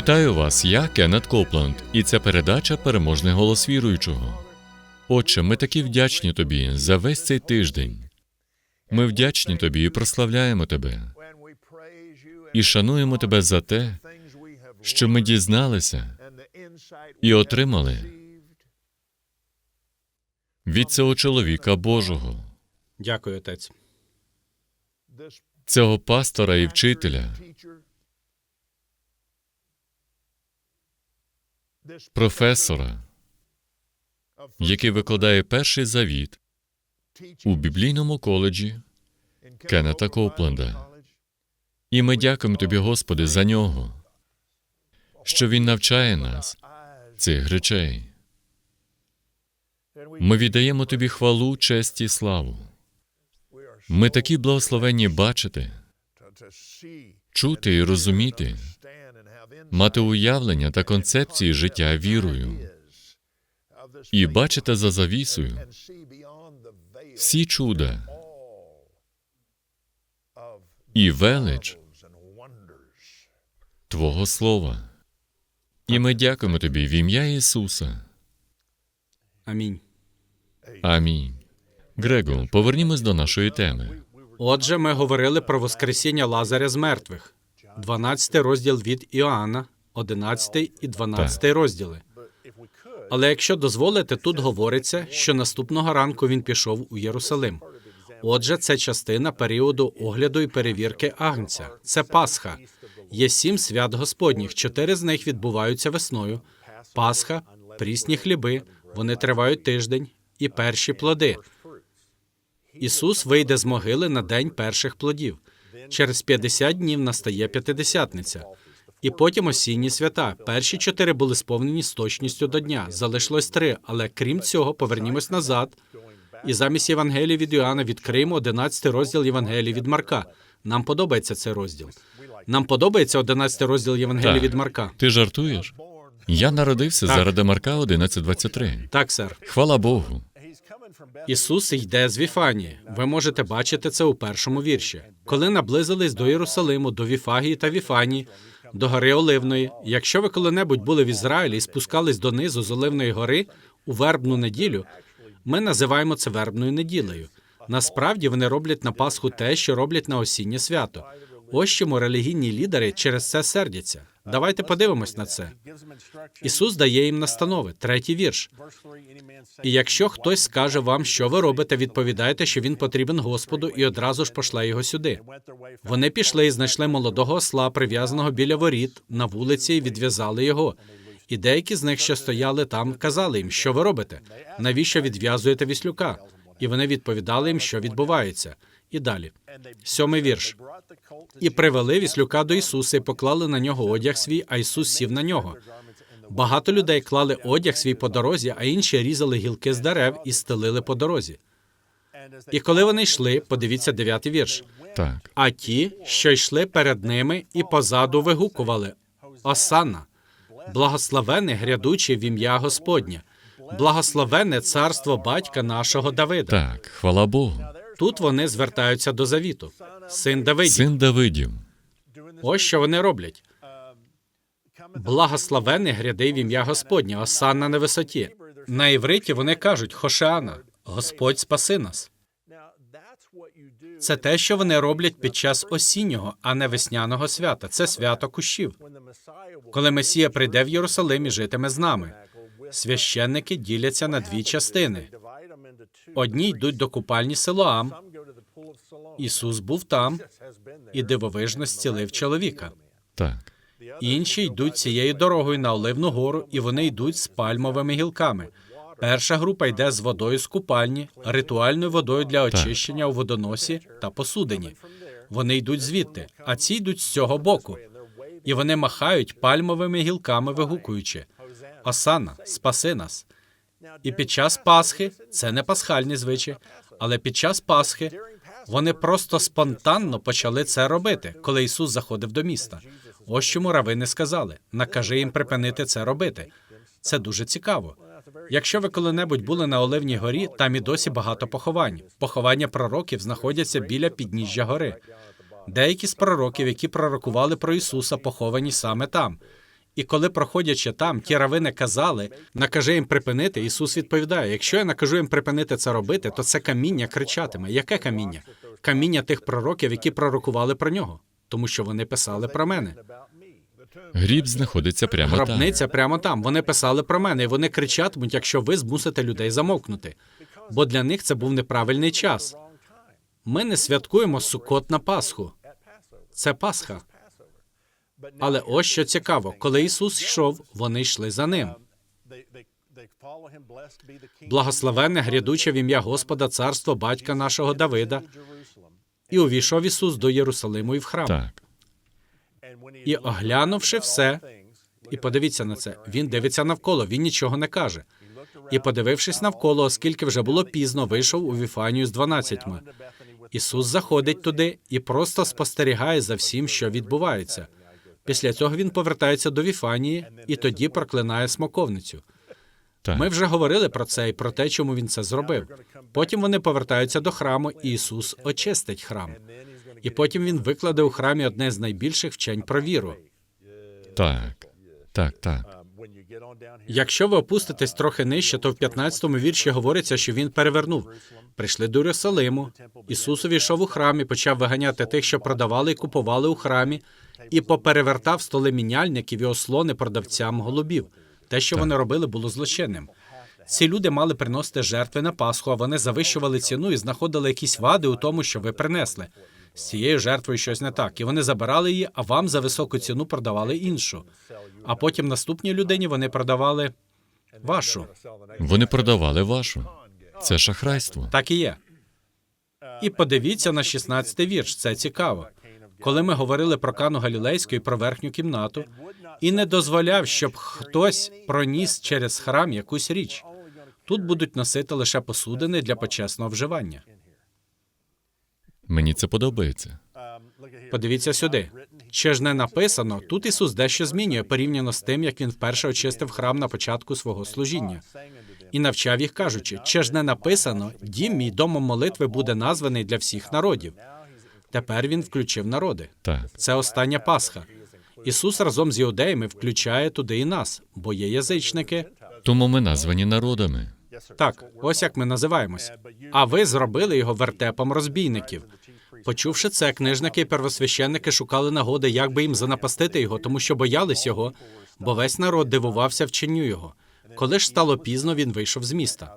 Вітаю вас, я Кеннет Копланд, і це передача Переможний голос віруючого. Отче, ми такі вдячні тобі за весь цей тиждень. Ми вдячні тобі і прославляємо тебе, і шануємо тебе за те, що ми дізналися і отримали від цього чоловіка Божого, Дякую, отець. Цього пастора і вчителя, професора, який викладає перший завіт у біблійному коледжі, Кеннета Копленда. І ми дякуємо тобі, Господи, за нього, що він навчає нас цих речей. Ми віддаємо тобі хвалу, честь і славу. Ми такі благословенні бачити, чути і розуміти, мати уявлення та концепції життя вірою і бачити за завісою всі чуда і велич. Твого Слова. І ми дякуємо тобі в ім'я Ісуса. Амінь. Амінь. Грего, повернімось до нашої теми. Отже, ми говорили про Воскресіння Лазаря з мертвих, 12 розділ від Іоанна, 11 і 12 розділи. Але якщо дозволите, тут говориться, що наступного ранку він пішов у Єрусалим. Отже, це частина періоду огляду і перевірки Агнця. Це Пасха. Є сім свят Господніх. Чотири з них відбуваються весною. Пасха, прісні хліби. Вони тривають тиждень і перші плоди. Ісус вийде з могили на день перших плодів. Через 50 днів настає п'ятидесятниця. І потім осінні свята. Перші чотири були сповнені з точністю до дня. Залишилось три, але крім цього, повернімось назад. І замість Євангелії від Іоанна відкриємо 11 розділ Євангелії від Марка. Нам подобається цей розділ. Нам подобається 11 розділ Євангелії Так. від Марка. Ти жартуєш? Я народився Так. заради Марка 11.23. Так, сер. Хвала Богу. Ісус йде з Віфанії. Ви можете бачити це у першому вірші. Коли наблизились до Єрусалиму, до Віфагії та Віфанії, до гори Оливної. Якщо ви коли-небудь були в Ізраїлі і спускались донизу з Оливної гори у вербну неділю, ми називаємо це вербною неділею. Насправді вони роблять на Пасху те, що роблять на осіннє свято. Ось чому релігійні лідери через це сердяться. Давайте подивимось на це. Ісус дає їм настанови, третій вірш. І якщо хтось скаже вам, що ви робите, відповідайте, що він потрібен Господу, і одразу ж пошле його сюди. Вони пішли і знайшли молодого осла, прив'язаного біля воріт на вулиці, і відв'язали його. І деякі з них, що стояли там, казали їм, що ви робите? Навіщо відв'язуєте віслюка? І вони відповідали їм, що відбувається. І далі. Сьомий вірш. І привели віслюка до Ісуса і поклали на нього одяг свій, а Ісус сів на нього. Багато людей клали одяг свій по дорозі, а інші різали гілки з дерев і стелили по дорозі. І коли вони йшли, подивіться дев'ятий вірш. Так. А ті, що йшли перед ними і позаду вигукували Осанна, благословене грядуче в ім'я Господнє, благословене царство батька нашого Давида. Так, хвала Богу. Тут вони звертаються до завіту. Син Давидів. Син Давидів. Ось що вони роблять. Благословене гряди в ім'я Господнє, Осанна на висоті. На івриті вони кажуть Хошеана, Господь спаси нас. Це те, що вони роблять під час осіннього, а не весняного свята. Це свято кущів. Коли Месія прийде в Єрусалим і житиме з нами. Священники діляться на дві частини. Одні йдуть до купальні Силоам. Ісус був там і дивовижно зцілив чоловіка. Так. Інші йдуть цією дорогою на Оливну гору, і вони йдуть з пальмовими гілками. Перша група йде з водою з купальні, ритуальною водою для очищення у водоносі та посудині. Вони йдуть звідти, а ці йдуть з цього боку. І вони махають пальмовими гілками, вигукуючи Осана, спаси нас. І під час Пасхи це не пасхальні звичаї, але під час Пасхи вони просто спонтанно почали це робити, коли Ісус заходив до міста. Ось чому равини сказали: накажи їм припинити це робити. Це дуже цікаво. Якщо ви коли-небудь були на Оливній горі, там і досі багато поховань. Поховання пророків знаходяться біля підніжжя гори. Деякі з пророків, які пророкували про Ісуса, поховані саме там. І коли проходячи там, ті равини казали, накажи їм припинити. Ісус відповідає: якщо я накажу їм припинити це робити, то це каміння кричатиме. Яке каміння? Каміння тих пророків, які пророкували про нього, тому що вони писали про мене. Гріб знаходиться прямо там. Гробниця прямо там. Вони писали про мене, і вони кричатимуть, якщо ви змусите людей замовкнути. Бо для них це був неправильний час. Ми не святкуємо Сукот на Пасху. Це Пасха. Але ось що цікаво, коли Ісус йшов, вони йшли за ним. Благословенне грядуче в ім'я Господа, царство батька нашого Давида. І увійшов Ісус до Єрусалиму і в храм. Так. І оглянувши все, і подивіться на це, він дивиться навколо, він нічого не каже. І подивившись навколо, оскільки вже було пізно, вийшов у Віфанію з дванадцятьма. Ісус заходить туди і просто спостерігає за всім, що відбувається. Після цього він повертається до Віфанії і тоді проклинає смоковницю. Так. Ми вже говорили про це і про те, чому він це зробив. Потім вони повертаються до храму, і Ісус очистить храм. І потім він викладе у храмі одне з найбільших вчень про віру. Так. Так, так. Якщо ви опуститесь трохи нижче, то в 15-му вірші говориться, що він перевернув. Прийшли до Єрусалиму. Ісус увійшов у храм і почав виганяти тих, що продавали і купували у храмі, і поперевертав столи міняльників і ослони продавцям голубів. Те, що вони робили, було злочинним. Ці люди мали приносити жертви на Пасху, а вони завищували ціну і знаходили якісь вади у тому, що ви принесли. З цією жертвою щось не так, і вони забирали її, а вам за високу ціну продавали іншу. А потім наступній людині вони продавали вашу. Вони продавали вашу. Це шахрайство. Так і є. І подивіться на 16-й вірш. Це цікаво. Коли ми говорили про Кану Галілейську і про верхню кімнату, і не дозволяв, щоб хтось проніс через храм якусь річ. Тут будуть носити лише посудини для почесного вживання. Мені це подобається. Подивіться сюди. Чи ж не написано? Тут Ісус дещо змінює порівняно з тим, як він вперше очистив храм на початку свого служіння. І навчав їх, кажучи, чи ж не написано, дім мій домом молитви буде названий для всіх народів. Тепер він включив народи. Так. Це остання Пасха. Ісус разом з іудеями включає туди і нас, бо є язичники. Тому ми названі народами. Так, ось як ми називаємось. А ви зробили його вертепом розбійників. Почувши це, книжники і первосвященники шукали нагоди, як би їм занапастити його, тому що боялись його, бо весь народ дивувався вченню його. Коли ж стало пізно, він вийшов з міста.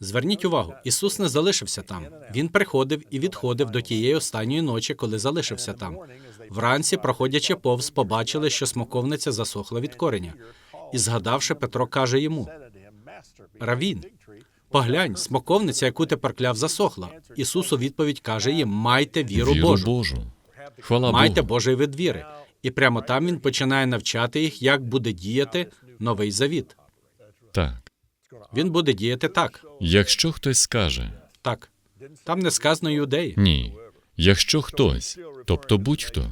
Зверніть увагу, Ісус не залишився там. Він приходив і відходив до тієї останньої ночі, коли залишився там. Вранці, проходячи повз, побачили, що смоковниця засохла від кореня. І згадавши, Петро каже йому: Равін, поглянь, смоковниця, яку ти прокляв, засохла. Ісус у відповідь каже їм: майте віру, Віру Божу, Божу. Хвала майте Богу. Божий вид віри. І прямо там він починає навчати їх, як буде діяти новий завіт. Так. Він буде діяти так. Якщо хтось скаже Так. Там не сказано юдеї. ні, якщо хтось, тобто будь-хто,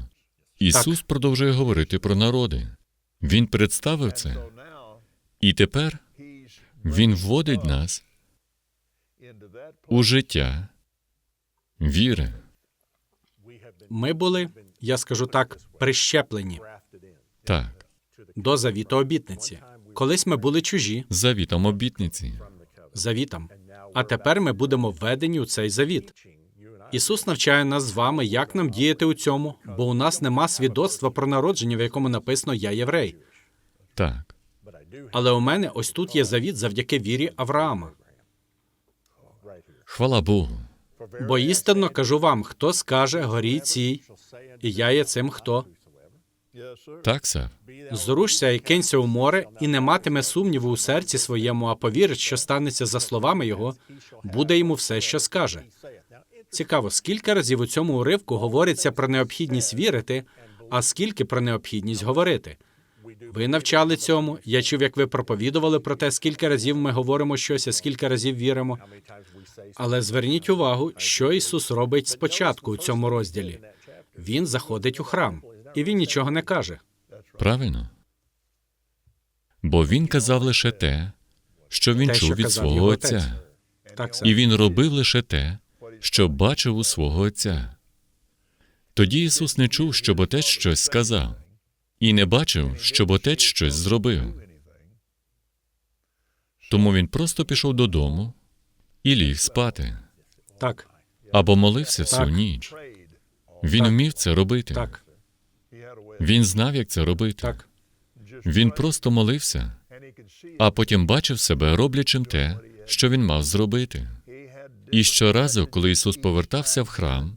Ісус продовжує говорити про народи. Він представив це, і тепер Він вводить нас у життя віри. Ми були, я скажу так, прищеплені Так, до завіту обітниці. Колись ми були чужі завітом обітниці. завітам, а тепер ми будемо введені у цей завіт. Ісус навчає нас з вами, як нам діяти у цьому, бо у нас нема свідоцтва про народження, в якому написано Я єврей. Так, Але у мене ось тут є завіт завдяки вірі Авраама. хвала Богу. Бо істинно кажу вам, хто скаже горі цій, і я є цим хто. Так, сер. Зрушся і кинься у море, і не матиме сумніву у серці своєму, а повірить, що станеться за словами його, буде йому все, що скаже. Цікаво, скільки разів у цьому уривку говориться про необхідність вірити, а скільки про необхідність говорити. Ви навчали цьому. Я чув, як ви проповідували про те, скільки разів ми говоримо щось, а скільки разів віримо. Але зверніть увагу, що Ісус робить спочатку у цьому розділі. Він заходить у храм, і він нічого не каже. Правильно? Бо він казав лише те, що він Те, що чув від свого отця. Так. І він робив лише те, що бачив у свого отця. Тоді Ісус не чув, щоб отець щось сказав, і не бачив, щоб отець щось зробив. Тому він просто пішов додому і ліг спати Так, або молився всю Так. ніч. Він вмів це робити. так, Він знав, як це робити. так. Він просто молився, а потім бачив себе роблячим те, що він мав зробити. І щоразу, коли Ісус повертався в храм,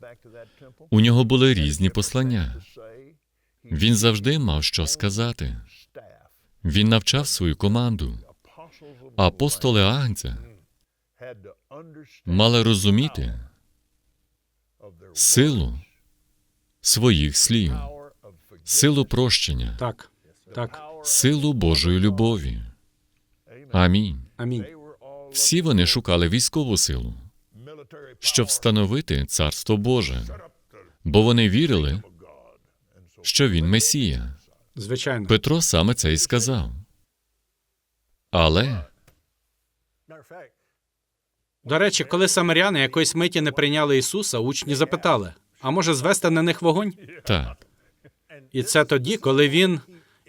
у нього були різні послання. Він завжди мав що сказати. Він навчав свою команду. Апостоли Агнця мали розуміти силу своїх слів, силу прощення, Так, так. силу Божої любові. Амінь. Амінь. Всі вони шукали військову силу, щоб встановити царство Боже, бо вони вірили, що він Месія. Звичайно. Петро саме це і сказав. Але До речі, коли самаряни якоїсь миті не прийняли Ісуса, учні запитали: а може звести на них вогонь? так, І це тоді, коли він.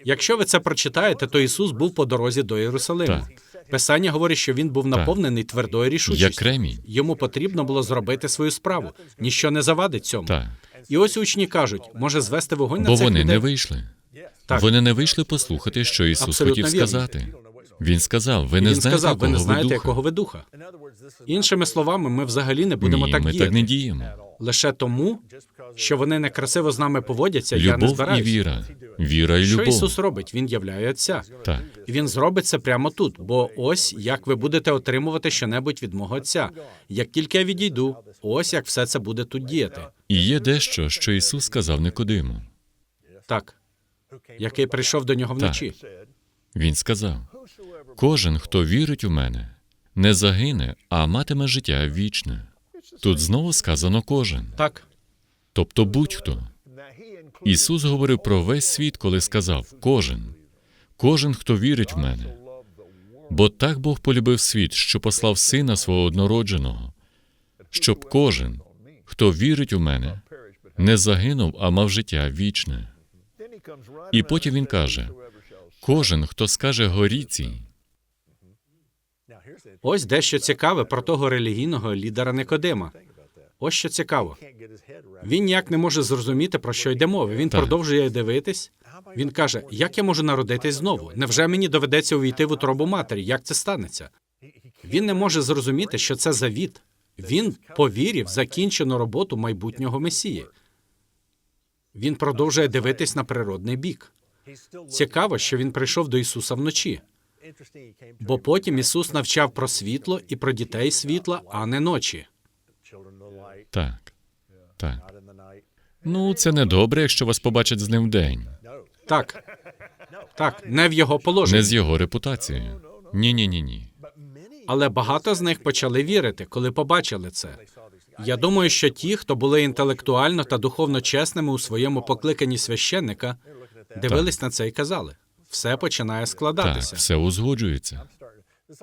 Якщо ви це прочитаєте, то Ісус був по дорозі до Єрусалиму. Так. Писання говорить, що він був наповнений твердою рішучістю. як. Йому потрібно було зробити свою справу. Ніщо не завадить цьому. Так, І ось учні кажуть, може звести вогонь на бо цих вони людей? не вийшли. Так. Вони не вийшли послухати, що Ісус Абсолютно хотів вірно. сказати. Він сказав: Ви не Він знаєте, сказав, ви не якого знаєте, духа. якого ви духа. Іншими словами, ми взагалі не будемо Ні, так ми діяти. так не діємо. Лише тому, що вони некрасиво з нами поводяться, я не Любов і віра. Віра і любов. Що. Ісус робить? Він являє Отця. Так, І Він зробить це прямо тут, бо ось як ви будете отримувати щонебудь від мого Отця. Як тільки я відійду, ось як все це буде тут діяти. і є дещо, що Ісус сказав Никодиму. Так, який прийшов до нього вночі. Він сказав: кожен, хто вірить у мене, не загине, а матиме життя вічне. Тут знову сказано кожен, Так, тобто будь-хто. Ісус говорив про весь світ, коли сказав: кожен, кожен, хто вірить в мене. Бо так Бог полюбив світ, що послав сина свого однородженого, щоб кожен, хто вірить у мене, не загинув, а мав життя вічне. І потім він каже: кожен, хто скаже горіці, ось дещо цікаве про того релігійного лідера Никодима. Ось що цікаво. Він ніяк не може зрозуміти, про що йде мова. Він Так. продовжує дивитись. Він каже: Як я можу народитись знову? Невже мені доведеться увійти в утробу матері? Як це станеться? Він не може зрозуміти, що це завіт. Він повірив закінчену роботу майбутнього месії. Він продовжує дивитись на природний бік. Цікаво, що він прийшов до Ісуса вночі, бо потім Ісус навчав про світло і про дітей світла, а не ночі. Так, так. Ну, це не добре, якщо вас побачать з ним вдень, Так, так, не в його положенні. не з його репутацією. Ні, ні, ні, ні. Але багато з них почали вірити, коли побачили це. Я думаю, що ті, хто були інтелектуально та духовно чесними у своєму покликанні священника, дивились на це і казали: все починає Так, складатися. все узгоджується.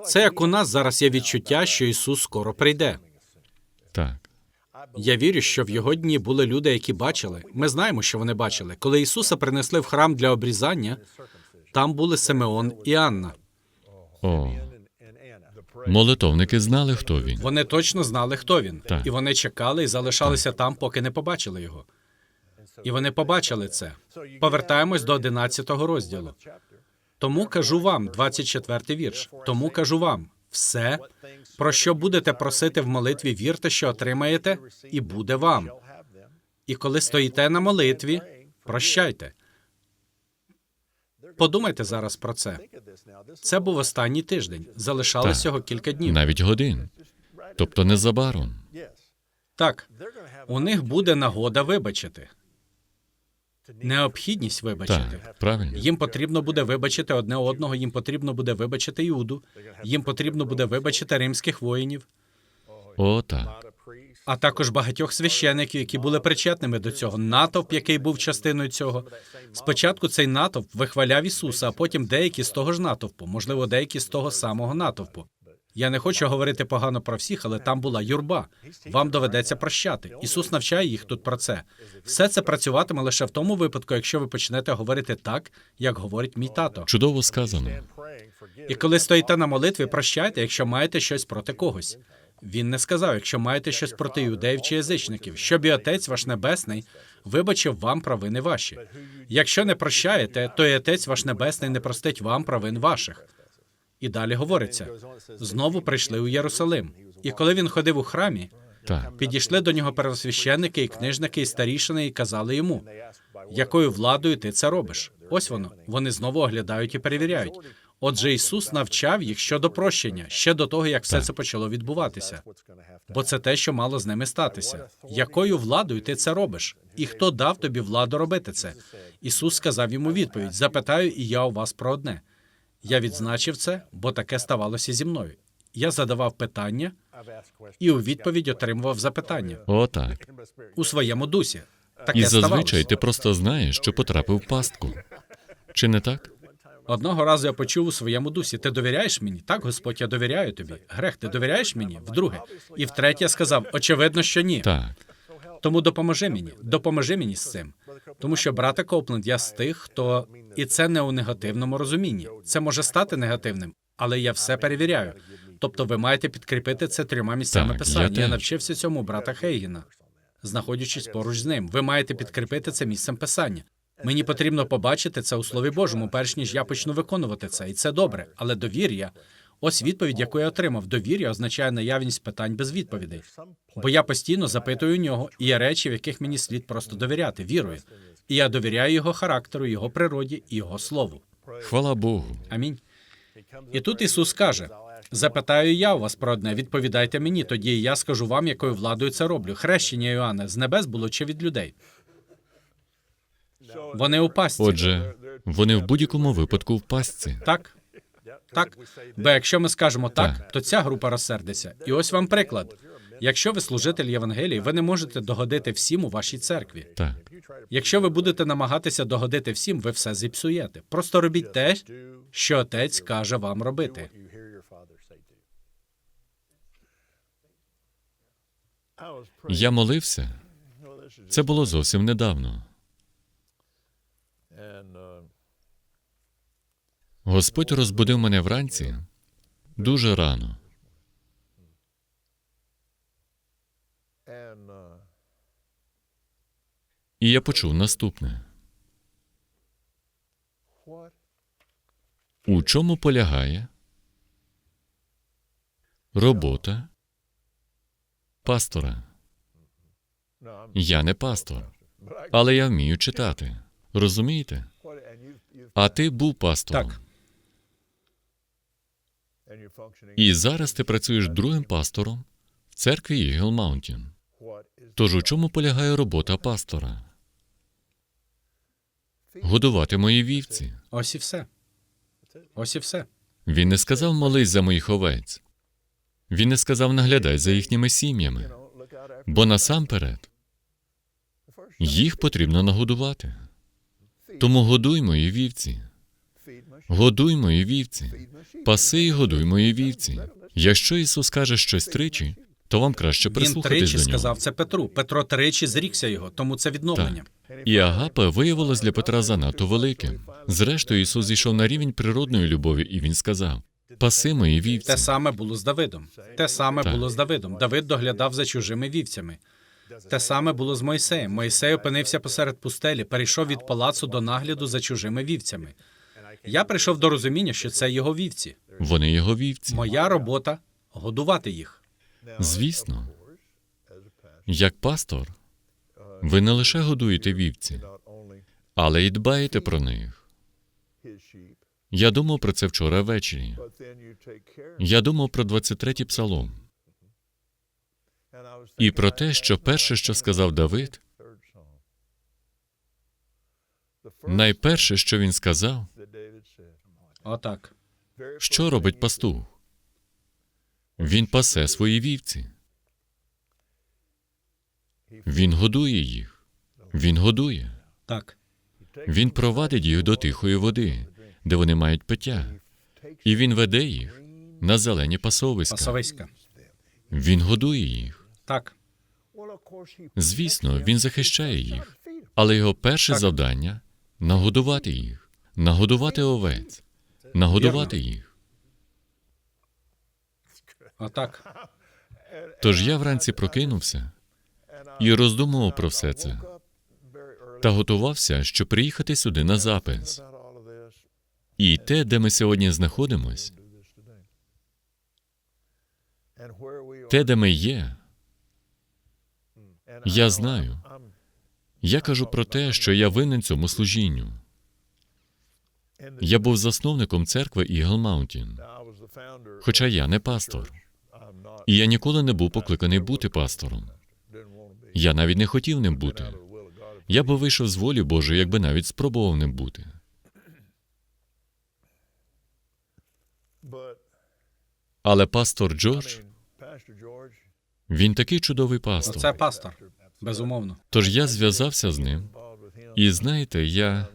Це як у нас зараз є відчуття, що Ісус скоро прийде. Так, Я вірю, що в його дні були люди, які бачили. Ми знаємо, що вони бачили. Коли Ісуса принесли в храм для обрізання, там були Симеон і Анна. о. Молитовники знали, хто він. Вони точно знали, хто він, Так. і вони чекали і залишалися там, поки не побачили його. І вони побачили це. Повертаємось до 11 розділу. Тому кажу вам, 24 вірш. Тому кажу вам, все, про що будете просити в молитві, вірте, що отримаєте, і буде вам. І коли стоїте на молитві, прощайте. Подумайте зараз про це. Це був останній тиждень. Залишалось Так. всього кілька днів. Навіть годин. Тобто незабаром. Так, у них буде нагода вибачити. Необхідність вибачити. Так, правильно. Їм потрібно буде вибачити одне одного, їм потрібно буде вибачити Іуду, їм потрібно буде вибачити римських воїнів. О, так. а також багатьох священиків, які були причетними до цього. Натовп, який був частиною цього. Спочатку цей натовп вихваляв Ісуса, а потім деякі з того ж натовпу, можливо, деякі з того самого натовпу. Я не хочу говорити погано про всіх, але там була юрба. Вам доведеться прощати. Ісус навчає їх тут про це. Все це працюватиме лише в тому випадку, якщо ви почнете говорити так, як говорить мій тато. Чудово сказано. І коли стоїте на молитві, прощайте, якщо маєте щось проти когось. Він не сказав, якщо маєте щось проти юдеїв чи язичників, щоб і Отець ваш Небесний вибачив вам провини ваші. Якщо не прощаєте, то і Отець ваш Небесний не простить вам провин ваших. І далі говориться: знову прийшли у Єрусалим. І коли він ходив у храмі, Так. підійшли до нього первосвященники і книжники і старішини і казали йому, якою владою ти це робиш? Ось воно. Вони знову оглядають і перевіряють. Отже, Ісус навчав їх щодо прощення ще до того, як все це почало відбуватися. Бо це те, що мало з ними статися. Якою владою ти це робиш? І хто дав тобі владу робити це? Ісус сказав йому відповідь: Запитаю, і я у вас про одне. Я відзначив це, бо таке ставалося зі мною. Я задавав питання і у відповідь отримував запитання Отак. у своєму дусі. Таке І зазвичай ставалося. ти просто знаєш, що потрапив в пастку. Чи не так? Одного разу я почув у своєму дусі: ти довіряєш мені? Так, Господь, я довіряю тобі. Грех, ти довіряєш мені? Вдруге. І втретє я сказав: очевидно, що ні. Так. Тому допоможи мені, допоможи мені з цим. Тому що, брате Копленд, я з тих, хто і це не у негативному розумінні. Це може стати негативним, але я все перевіряю. Тобто, ви маєте підкріпити це трьома місцями Так, писання. Я, теж. навчився цьому брата Хейгіна, знаходячись поруч з ним. Ви маєте підкріпити це місцем писання. Мені потрібно побачити це у Слові Божому, перш ніж я почну виконувати це, і це добре. Але довір'я. Ось відповідь, яку я отримав. Довір'я означає наявність питань без відповідей. Бо я постійно запитую у нього, і є речі, в яких мені слід просто довіряти, вірою. І я довіряю його характеру, його природі і його слову. Хвала Богу. Амінь. І тут Ісус каже: запитаю я у вас про одне, відповідайте мені, тоді і я скажу вам, якою владою це роблю. Хрещення Іоанна з небес було чи від людей? Вони у пастці. Отже, вони в будь-якому випадку в пастці. Так? Так. Бо якщо ми скажемо так, то ця група розсердиться. І ось вам приклад. Якщо ви служитель Євангелії, ви не можете догодити всім у вашій церкві. Так. Якщо ви будете намагатися догодити всім, ви все зіпсуєте. Просто робіть те, що отець каже вам робити. Я молився. Це було зовсім недавно. Господь розбудив мене вранці дуже рано. І я почув наступне: у чому полягає робота пастора? Я не пастор, але я вмію читати. Розумієте? А ти був пастором. Так. І зараз ти працюєш другим пастором в церкві Ігл Маунтін. Тож у чому полягає робота пастора? Годувати мої вівці. Ось і все. Ось і все. Він не сказав молись за моїх овець. Він не сказав наглядай за їхніми сім'ями. Бо насамперед їх потрібно нагодувати. Тому годуй мої вівці. Годуй мої вівці. Паси і годуй мої вівці. Якщо Ісус каже щось тричі, то вам краще Він прислухатись тричі до нього. сказав це Петру. Петро тричі зрікся його, тому це відновлення. І агапа виявилась для Петра занадто великим. Зрештою, Ісус зійшов на рівень природної любові, і він сказав: Паси мої вівці. Те саме було з Давидом. Те саме Так. було з Давидом. Давид доглядав за чужими вівцями. Те саме було з Мойсеєм. Мойсей опинився посеред пустелі, перейшов від палацу до нагляду за чужими вівцями. Я прийшов до розуміння, що це його вівці. Вони його вівці. Моя робота годувати їх. Звісно, як пастор, ви не лише годуєте вівці, але й дбаєте про них. Я думав про це вчора ввечері. Я думав про 23-й псалом і про те, що перше, що сказав Давид, найперше, що він сказав, Отак. що робить пастух? Він пасе свої вівці. Він годує їх. Він годує. Так. Він провадить їх до тихої води, де вони мають пиття. І він веде їх на зелені пасовиська. Пасовиська. Він годує їх. Так. Звісно, він захищає їх. Але його перше завдання нагодувати їх, нагодувати овець, нагодувати їх. Отак. Тож я вранці прокинувся і роздумував про все це та готувався, щоб приїхати сюди на запис. І те, де ми сьогодні знаходимось, те, де ми є, я знаю. Я кажу про те, що я винен цьому служінню. Я був засновником церкви Eagle Mountain, хоча я не пастор. І я ніколи не був покликаний бути пастором. Я навіть не хотів ним бути. Я би вийшов з волі Божої, якби навіть спробував ним бути. Але пастор Джордж, він такий чудовий пастор. Оце пастор. Безумовно. Тож я зв'язався з ним, і знаєте, я,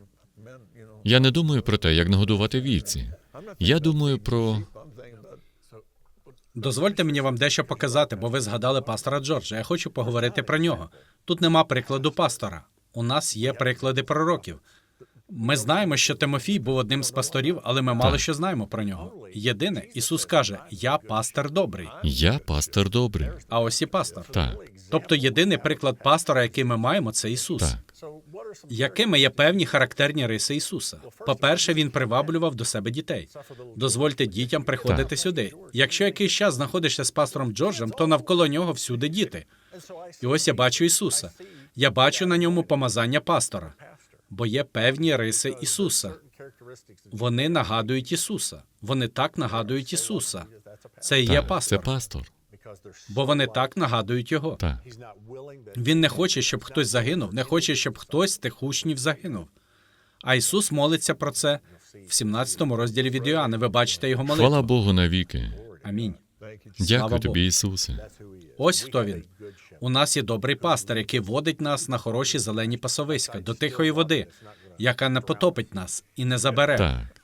я не думаю про те, як нагодувати вівці. Я думаю про Дозвольте мені вам дещо показати, бо ви згадали пастора Джорджа. Я хочу поговорити про нього. Тут нема прикладу пастора. У нас є приклади пророків. Ми знаємо, що Тимофій був одним з пасторів, але ми мало що знаємо про нього. Єдине, Ісус каже: Я пастор добрий, я пастор добрий. а ось і пастор. Так, Тобто єдиний приклад пастора, який ми маємо, це Ісус. так. Якими є певні характерні риси Ісуса? По-перше, він приваблював до себе дітей. Дозвольте дітям приходити Так. сюди. Якщо якийсь час знаходишся з пастором Джорджем, то навколо нього всюди діти. І ось я бачу Ісуса. Я бачу на ньому помазання пастора, бо є певні риси Ісуса. Вони нагадують Ісуса. Вони так нагадують Ісуса. Це і є Так, це пастор, пастор. Бо вони так нагадують його. Так. Він не хоче, щоб хтось загинув, не хоче, щоб хтось з тих учнів загинув. А Ісус молиться про це в 17 розділі від Іоанна. Ви бачите його молитву. Хвала Богу навіки. Амінь. Дякую Богу. тобі, Ісусе. Ось хто він. У нас є добрий пастир, який водить нас на хороші зелені пасовиська до тихої води, яка не потопить нас і не забере. Так,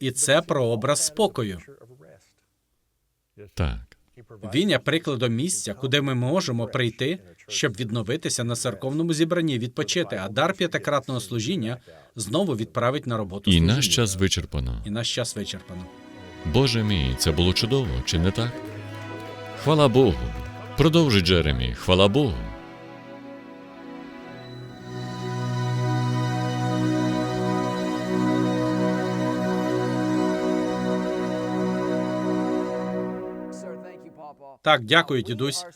І це прообраз спокою. так. Він є прикладом місця, куди ми можемо прийти, щоб відновитися на церковному зібранні, відпочити, а дар п'ятикратного служіння знову відправить на роботу. І служіння. наш час вичерпано. І наш час вичерпано. Боже мій, це було чудово, чи не так? Хвала Богу. Продовжуй, Джеремі, хвала Богу. Так, дякую, дідусь.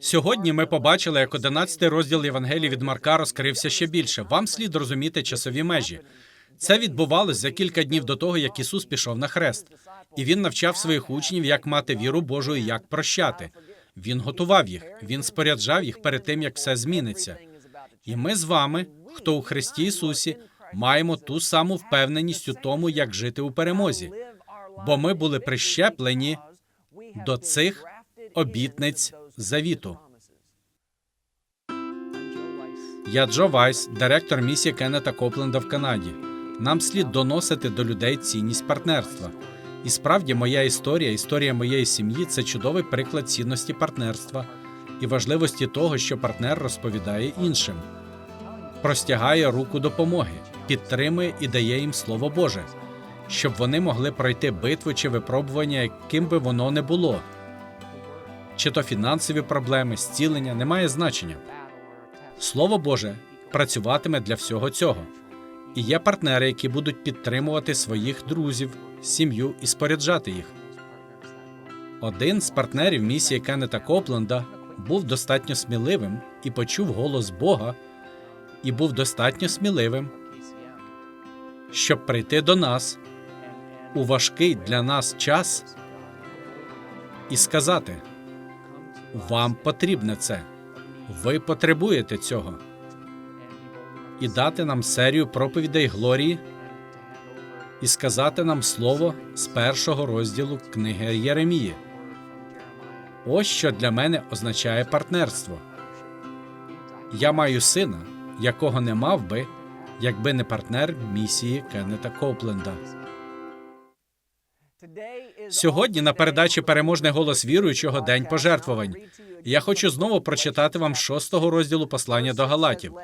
Сьогодні ми побачили, як 11 розділ Євангелії від Марка розкрився ще більше. Вам слід розуміти часові межі. Це відбувалось за кілька днів до того, як Ісус пішов на хрест, і він навчав своїх учнів, як мати віру Божу і як прощати. Він готував їх, він споряджав їх перед тим, як все зміниться. І ми з вами, хто у Христі Ісусі, маємо ту саму впевненість у тому, як жити у перемозі, бо ми були прищеплені до цих обітниць завіту. Я Джо Вайс, директор місії Кеннета Копленда в Канаді. Нам слід доносити до людей цінність партнерства. І справді, моя історія, історія моєї сім'ї це чудовий приклад цінності партнерства і важливості того, що партнер розповідає іншим, простягає руку допомоги, підтримує і дає їм слово Боже, щоб вони могли пройти битву чи випробування, яким би воно не було. Чи то фінансові проблеми, зцілення не має значення. Слово Боже працюватиме для всього цього. І є партнери, які будуть підтримувати своїх друзів, сім'ю і споряджати їх. Один з партнерів місії Кеннета Копленда був достатньо сміливим і почув голос Бога, і був достатньо сміливим, щоб прийти до нас у важкий для нас час і сказати: Вам потрібне це, ви потребуєте цього і дати нам серію проповідей Глорії і сказати нам слово з першого розділу книги Єремії. Ось що для мене означає партнерство. Я маю сина, якого не мав би, якби не партнер місії Кеннета Копленда. Сьогодні на передачі Переможний голос віруючого День пожертвувань. Я хочу знову прочитати вам шостого розділу послання до Галатів.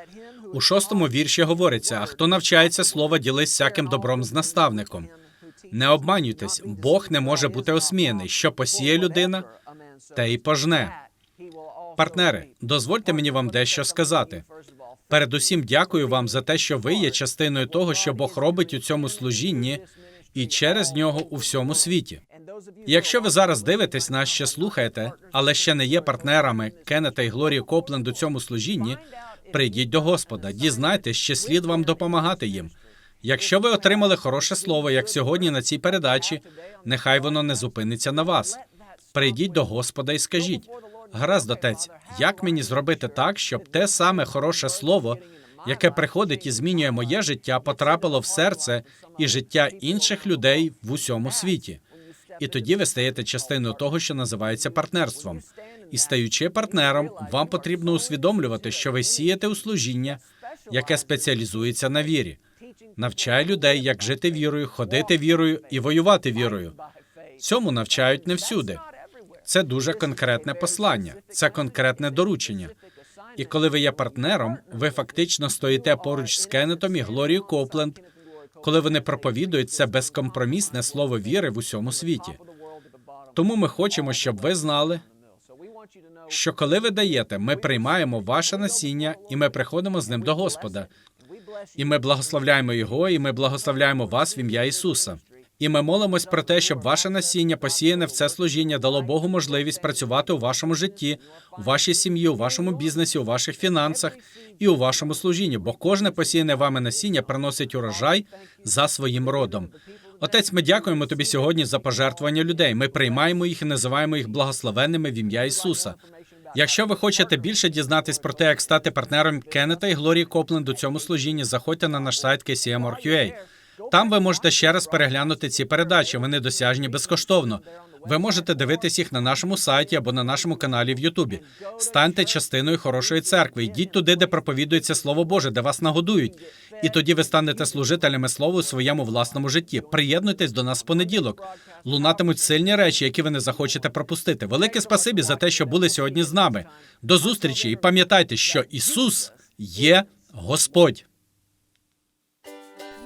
У шостому вірші говориться: а хто навчається слова, ділись всяким добром з наставником. Не обманюйтесь, Бог не може бути осміяний. Що посіє людина, те й пожне. Партнери, дозвольте мені вам дещо сказати. Передусім, дякую вам за те, що ви є частиною того, що Бог робить у цьому служінні і через нього у всьому світі. Якщо ви зараз дивитесь нас, ще слухаєте, але ще не є партнерами Кеннета і Глорії Копленд у цьому служінні, прийдіть до Господа, дізнайтесь, що слід вам допомагати їм. Якщо ви отримали хороше слово, як сьогодні на цій передачі, нехай воно не зупиниться на вас. Прийдіть до Господа і скажіть: гаразд, отець, як мені зробити так, щоб те саме хороше слово, яке приходить і змінює моє життя, потрапило в серце і життя інших людей в усьому світі? І тоді ви стаєте частиною того, що називається партнерством. І стаючи партнером, вам потрібно усвідомлювати, що ви сієте у служіння, яке спеціалізується на вірі. Навчає людей, як жити вірою, ходити вірою і воювати вірою. Цьому навчають не всюди. Це дуже конкретне послання, це конкретне доручення. І коли ви є партнером, ви фактично стоїте поруч з Кеннетом і Глорією Копленд, коли вони проповідують це безкомпромісне слово віри в усьому світі. Тому ми хочемо, щоб ви знали, що коли ви даєте, ми приймаємо ваше насіння і ми приходимо з ним до Господа. І ми благословляємо Його, і ми благословляємо вас в ім'я Ісуса. І ми молимось про те, щоб ваше насіння, посіяне в це служіння, дало Богу можливість працювати у вашому житті, у вашій сім'ї, у вашому бізнесі, у ваших фінансах і у вашому служінні. Бо кожне посіяне вами насіння приносить урожай за своїм родом. Отець, ми дякуємо тобі сьогодні за пожертвування людей. Ми приймаємо їх і називаємо їх благословенними в ім'я Ісуса. Якщо ви хочете більше дізнатись про те, як стати партнером Кеннета і Глорії Копленд у цьому служінні, заходьте на наш сайт KCM.org.ua. Там ви можете ще раз переглянути ці передачі. Вони досяжні безкоштовно. Ви можете дивитись їх на нашому сайті або на нашому каналі в Ютубі. Станьте частиною хорошої церкви. Йдіть туди, де проповідується Слово Боже, де вас нагодують. І тоді ви станете служителями слова у своєму власному житті. Приєднуйтесь до нас в понеділок. Лунатимуть сильні речі, які ви не захочете пропустити. Велике спасибі за те, що були сьогодні з нами. До зустрічі і пам'ятайте, що Ісус є Господь.